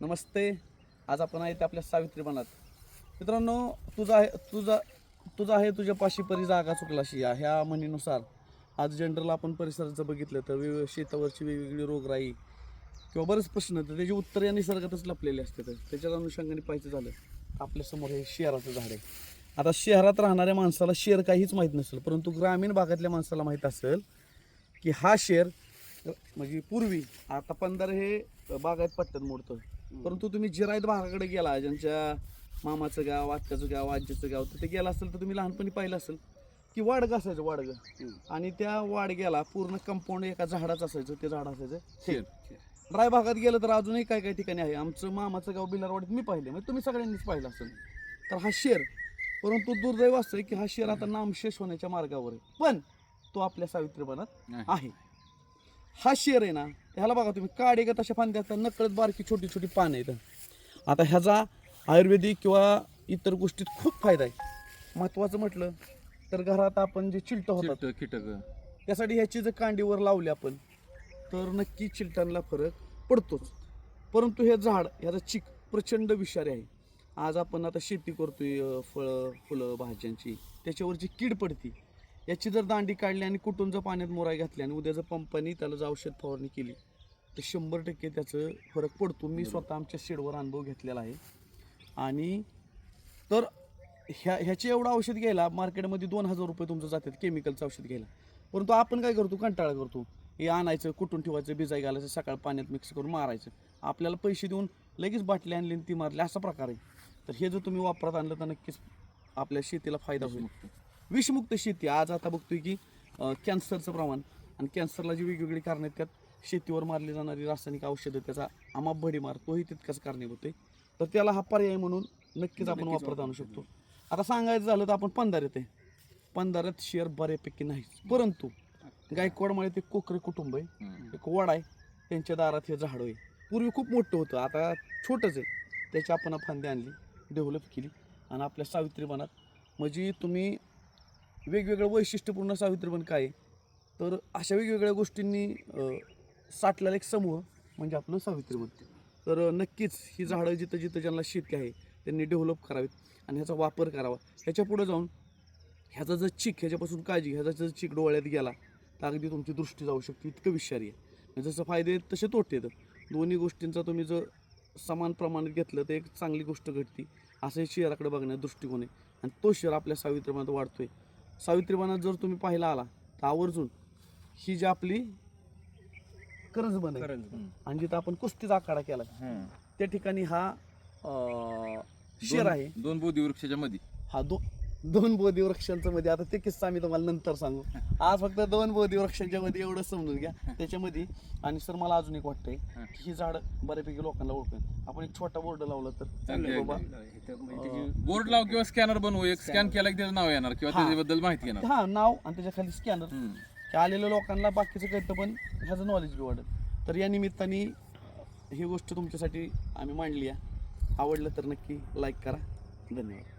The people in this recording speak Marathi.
नमस्ते. आज आपण आहे ते आपल्या सावित्री बनात मित्रांनो तुझा आहे तुझा तुझा आहे तुझ्या पाशी परी जागा चुकलाशी. या ह्या म्हणीनुसार आज जनरल आपण परिसराचं बघितलं तर वेग शेतावरची वेगवेगळी रोगराई किंवा बरेच प्रश्न तर त्याची उत्तर या निसर्गातच लपलेले असतात त्याच्या अनुषंगाने पाहायचं झालं आपल्यासमोर हे शहराचं झाड आहे. आता शहरात राहणाऱ्या माणसाला शेर काहीच माहीत नसेल परंतु ग्रामीण भागातल्या माणसाला माहीत असेल की हा शेर म्हणजे पूर्वी आता पंधरा हे बागायत पट्ट्यात मोडतं परंतु तुम्ही जिरायत भागाकडे गेला ज्यांच्या मामाचं गाव आत्याचं गाव आजीचं गाव तर ते गेला असेल तर तुम्ही लहानपणी पाहिलं असेल की वाडगं असायचं वाडगं. आणि त्या वाडग्याला पूर्ण कंपाऊंड एका झाडाचं असायचं ते झाड असायचं. शेर राय भागात गेलं तर अजूनही काय काय ठिकाणी आहे? आमचं मामाचं गाव बिलारवाडीत मी पाहिले म्हणजे तुम्ही सगळ्यांनीच पाहिलं असेल. तर हा शेर परंतु दुर्दैव असं की हा शेर आता नामशेष होण्याच्या मार्गावर आहे. पण तो आपल्या सावित्रीपणात आहे. हा शेर आहे ना ह्याला बघा तुम्ही काडे का तशा फांद्याचा नकळत बारकी छोटी छोटी पानं आहेत. आता ह्याचा आयुर्वेदिक किंवा इतर गोष्टीत खूप फायदा आहे. महत्त्वाचं म्हटलं तर घरात आपण जे चिलटं होतात कीटक. त्यासाठी ह्याची जर कांडीवर लावली आपण तर नक्की चिलटांना फरक पडतोच. परंतु हे झाड ह्याचा चिक प्रचंड विषारी आहे. आज आपण आता शेती करतोय फळं फुलं भाज्यांची. त्याच्यावरची कीड पडती याची जर दांडी काढली आणि कुठून पाण्यात मोराय घातली आणि उद्या जर त्याला जर औषध फवारणी केली तर शंभर टक्के त्याचं फरक पडतो. मी स्वतः आमच्या शेडवर अनुभव घेतलेला आहे. आणि तर ह्या ह्याचे एवढं औषध घ्यायला मार्केटमध्ये दोन हजार रुपये तुमचं जातात केमिकलचं औषध घ्यायला. परंतु आपण काय करतो कंटाळा करतो. हे आणायचं कुठून ठेवायचं बिजाई घालायचं सकाळ पाण्यात मिक्स करून मारायचं. आपल्याला पैसे देऊन लगेच बाटली आणली आणि ती मारली असा प्रकार आहे. तर हे जर तुम्ही वापरात आणलं तर नक्कीच आपल्या शेतीला फायदा होईल. विषमुक्त शेती. आज आता बघतोय की कॅन्सरचं प्रमाण आणि कॅन्सरला जी वेगवेगळी कारणं आहेत त्यात शेतीवर मारली जाणारी रासायनिक औषधं त्याचा अमाप भडीमार तोही तितकाच कारणीभूत आहे. तर त्याला हा पर्याय म्हणून नक्कीच आपण वापरत आणू शकतो. आता सांगायचं झालं तर आपण पंधाऱ्यात आहे. पंधाऱ्यात शेअर बऱ्यापैकी नाही परंतु गायकवाडमुळे ते कोकरे कुटुंब आहे. एक वड आहे. त्यांच्या दारात हे झाड आहे. पूर्वी खूप मोठं होतं. आता छोटंच आहे. त्याची आपण फांदी आणली डेव्हलप केली आणि आपल्या सावित्रीबनात म्हणजे तुम्ही वेगवेगळं वैशिष्ट्यपूर्ण सावित्रीबन काय? तर अशा वेगवेगळ्या गोष्टींनी साठलेला एक समूह म्हणजे आपलं सावित्रीबन तर नक्कीच ही झाडं जिथं जिथं ज्यांना शेती आहे त्यांनी डेव्हलप करावीत आणि ह्याचा वापर करावा. ह्याच्या पुढं जाऊन ह्याचा जर चिक ह्याच्यापासून काळजी ह्याचा जर चिक डोळ्यात गेला तर अगदी तुमची दृष्टी जाऊ शकते इतकं विषारी आहे. जसं फायदे आहेत तसे तोटे आहेत. दोन्ही गोष्टींचा तुम्ही जर समान प्रमाणात घेतलं तर एक चांगली गोष्ट घडती. असं हे शहराकडे बघण्याचा दृष्टिकोन आहे. आणि तो शहर आपल्या सावित्रीमनात वाढतो आहे सावित्रीबानात जर तुम्ही पाहिला आला तर आवर्जून ही जी आपली करंज बन आहे. आणि जिथं आपण कुस्तीचा आखाडा केला त्या ठिकाणी हा अं, शेर आहे. दोन बोधी वृक्षाच्या मध्ये हा दो दोन बोधी वृक्षांचं मध्ये. आता ते किस्सा मी तुम्हाला नंतर सांगू. आज फक्त दोन बोधी वृक्षांच्या मध्ये एवढं समजून घ्या. त्याच्यामध्ये आणि सर मला अजून एक वाटतंय. की ही झाड बऱ्यापैकी लोकांना ओळखेल आपण एक छोटा बोर्ड लावला तर. चांगलं बाबा. आहे. बोर्ड लाव किंवा स्कॅनर बनवू. एक स्कॅन केला की त्याचं नाव येणार किंवा. त्याच्याबद्दल माहिती येणार. हा नाव आणि त्याच्याखाली स्कॅनर. आलेल्या लोकांना बाकीचं कळतं पण ह्याचं नॉलेज बी वाढत. तर या निमित्ताने ही गोष्ट तुमच्यासाठी आम्ही मांडली आहे. आवडलं तर नक्की लाईक करा. धन्यवाद.